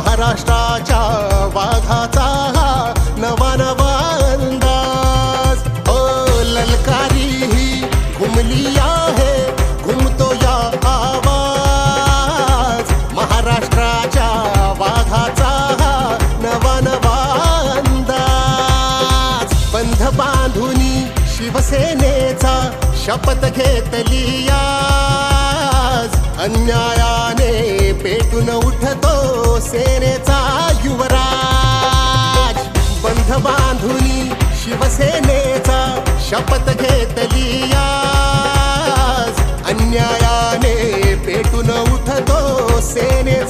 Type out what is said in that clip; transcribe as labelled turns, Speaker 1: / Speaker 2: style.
Speaker 1: महाराष्ट्राच्या वाघाचा हा नवा नवा अंदाज. ओ ललकारी ही घुमली आहे घुमतो या आवाज. महाराष्ट्राच्या वाघाचा नवा नवा अंदाज. बंध बांधुनी शिवसेनेचा शपथ घेतली आज. अन्यायाने पेटून उठतो शिवसेनेचा युवराज. बंध बांधुनी शिवसेनेचा शपथ घेतली अन्यायाने पेटून उठतो सेनेचा